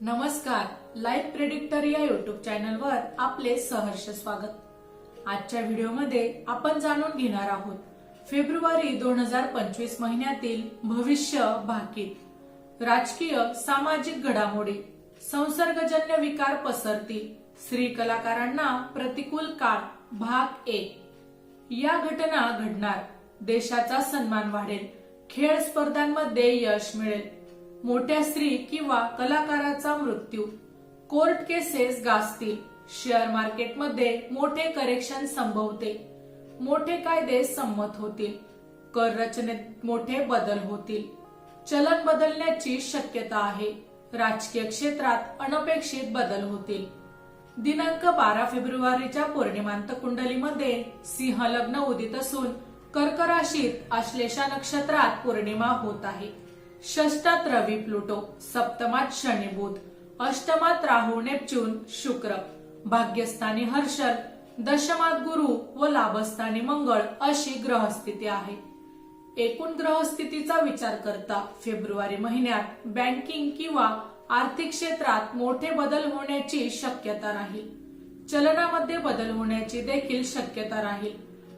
नमस्कार life predictor या YouTube चॅनलवर आपले सहर्ष स्वागत. आजच्या व्हिडिओमध्ये आपण जाणून घेणार आहोत फेब्रुवारी दोन हजार पंचवीस महिन्यातील भविष्य भाकीत. राजकीय सामाजिक घडामोडी संसर्गजन्य विकार पसरतील स्त्री कलाकारांना प्रतिकूल काळ भाग एक. या घटना घडणार देशाचा सन्मान वाढेल खेळ स्पर्धांमध्ये यश मिळेल. मोठ्या स्त्री किंवा कलाकाराचा मृत्यू. Court cases गाजतील. शेअर मार्केटमध्ये मोठे करेक्शन संभवते. मोठे कायदे संमत होतील. कर रचनेत मोठे बदल होतील. चलन बदलण्याची शक्यता आहे. राजकीय क्षेत्रात अनपेक्षित बदल होतील. दिनांक बारा फेब्रुवारीच्या पौर्णिमांत कुंडलीमध्ये सिंह लग्न उदित असून कर्क राशीत आश्लेषा नक्षत्रात पौर्णिमा होत आहे. षष्टात रवी प्लुटो सप्तमात शनी बुध अष्टमात राहू नेपच्यून शुक्र. भाग्यस्थानी हर्षल दशमात गुरु व लाभस्थानी मंगळ अशी ग्रहस्थिती आहे. एकूण ग्रहस्थितीचा विचार करता फेब्रुवारी महिन्यात बँकिंग किंवा आर्थिक क्षेत्रात मोठे बदल होण्याची शक्यता राहील. चलनामध्ये बदल होण्याची देखील शक्यता राहील.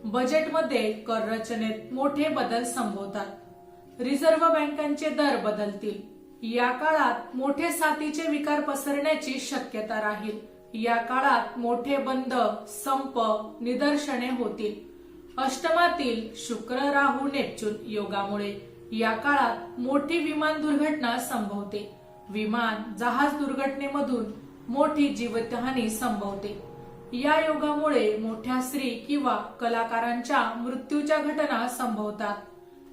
बजेटमध्ये कर रचनेत मोठे बदल संभवतात. रिझर्व्ह बँकांचे दर बदलतील. या काळात मोठे साथीचे विकार पसरण्याची शक्यता राहील. या काळात मोठे बंद संप निदर्शने होतील. अष्टमातील शुक्र राहू नेपच्यून योगामुळे या काळात मोठी विमान दुर्घटना संभवते. विमान जहाज दुर्घटनेमधून मोठी जीवितहानी संभवते. या योगामुळे मोठ्या स्त्री किंवा कलाकारांच्या मृत्यूच्या घटना संभवतात.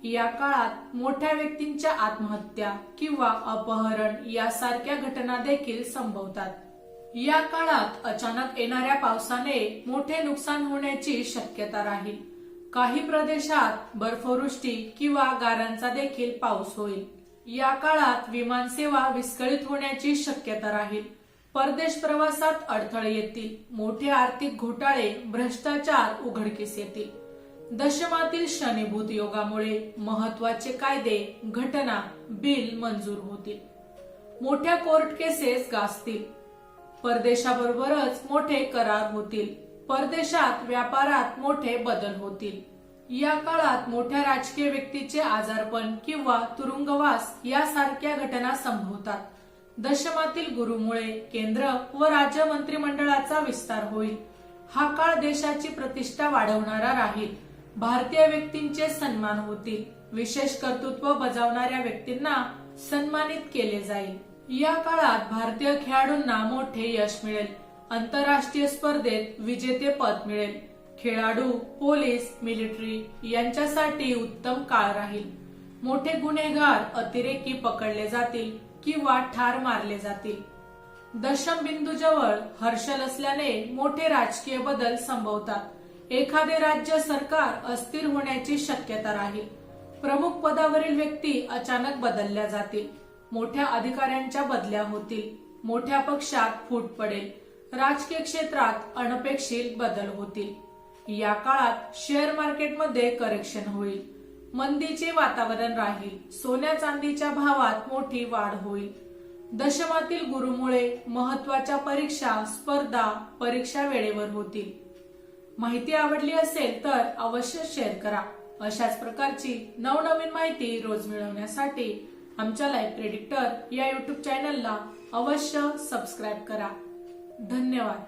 या काळात मोठ्या व्यक्तींच्या आत्महत्या किंवा अपहरण यासारख्या घटना देखील संभवतात. या काळात अचानक येणाऱ्या पावसाने मोठे नुकसान होण्याची शक्यता राहील. काही प्रदेशात बर्फवृष्टी किंवा गारांचा देखील पाऊस होईल. या काळात विमानसेवा विस्कळीत होण्याची शक्यता राहील. परदेश प्रवासात अडथळे येतील. मोठे आर्थिक घोटाळे भ्रष्टाचार उघडकीस येतील. दशमातील शनीभूत योगामुळे महत्त्वाचे कायदे घटना बिल मंजूर होतील. मोठ्या कोर्ट केसेस गाजतील. परदेशाबरोबरच मोठे करार होतील. परदेशात व्यापारात मोठे बदल होतील. या काळात मोठ्या राजकीय व्यक्तीचे आजारपण किंवा तुरुंगवास यासारख्या घटना संभवतात. दशमातील गुरुमुळे केंद्र व राज्य मंत्रिमंडळाचा विस्तार होईल. हा काळ देशाची प्रतिष्ठा वाढवणारा राहील. भारतीय व्यक्तींचे सन्मान होतील. विशेष कर्तृत्व बजावणाऱ्या व्यक्तींना सन्मानित केले जाईल. या काळात भारतीय खेळाडूंना मोठे यश मिळेल. आंतरराष्ट्रीय स्पर्धेत विजेते पद मिळेल. खेळाडू पोलीस मिलिटरी यांच्यासाठी उत्तम काळ राहील. मोठे गुन्हेगार अतिरेकी पकडले जातील किंवा ठार मारले जातील. दशम बिंदू जवळ हर्षल असल्याने मोठे राजकीय बदल संभवतात. एखादे राज्य सरकार अस्थिर होण्याची शक्यता राहील. प्रमुख पदावरील व्यक्ती अचानक बदलल्या जातील. मोठ्या अधिकाऱ्यांच्या बदल्या होतील. मोठ्या पक्षात फूट पडेल. राजकीय क्षेत्रात अनपेक्षित बदल होतील. या काळात शेअर मार्केटमध्ये करेक्शन होईल. मंदीचे वातावरण राहील. सोन्या चांदीच्या भावात मोठी वाढ होईल. दशमातील गुरुमुळे महत्त्वाच्या परीक्षा स्पर्धा परीक्षा वेळेवर होतील. माहिती आवडली असेल तर अवश्य शेअर करा. अशाच प्रकारची नवनवीन माहिती रोज मिळवण्यासाठी आमच्या लाईफ प्रेडिक्टर या युट्यूब चॅनलला अवश्य सबस्क्राईब करा. धन्यवाद.